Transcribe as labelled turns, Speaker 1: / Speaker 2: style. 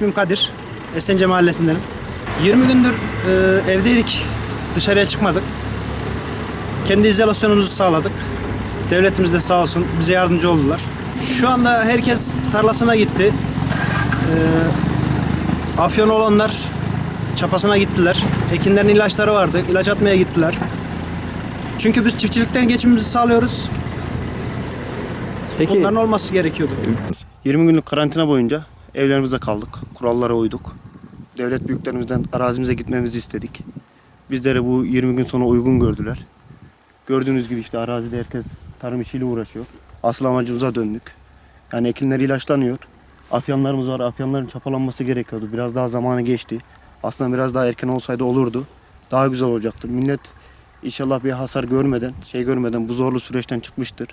Speaker 1: İsmim Kadir. Esence Mahallesi'ndenim. 20 gündür e, evdeydik. Dışarıya çıkmadık. Kendi izolasyonumuzu sağladık. Devletimiz de sağ olsun bize yardımcı oldular. Şu anda herkes tarlasına gitti. E, afyon olanlar çapasına gittiler. Ekinlerin ilaçları vardı. İlaç atmaya gittiler. Çünkü biz çiftçilikten geçimimizi sağlıyoruz.
Speaker 2: Peki
Speaker 1: Bunların olması gerekiyordu. 20 günlük karantina boyunca evlerimizde kaldık. Kurallara uyduk. Devlet büyüklerimizden arazimize gitmemizi istedik. Bizlere bu 20 gün sonra uygun gördüler. Gördüğünüz gibi işte arazide herkes tarım işiyle uğraşıyor. Asıl amacımıza döndük. Yani ekinler ilaçlanıyor. Afyanlarımız var. Afyanların çapalanması gerekiyordu. Biraz daha zamanı geçti. Aslında biraz daha erken olsaydı olurdu. Daha güzel olacaktı. Millet inşallah bir hasar görmeden, şey görmeden bu zorlu süreçten çıkmıştır.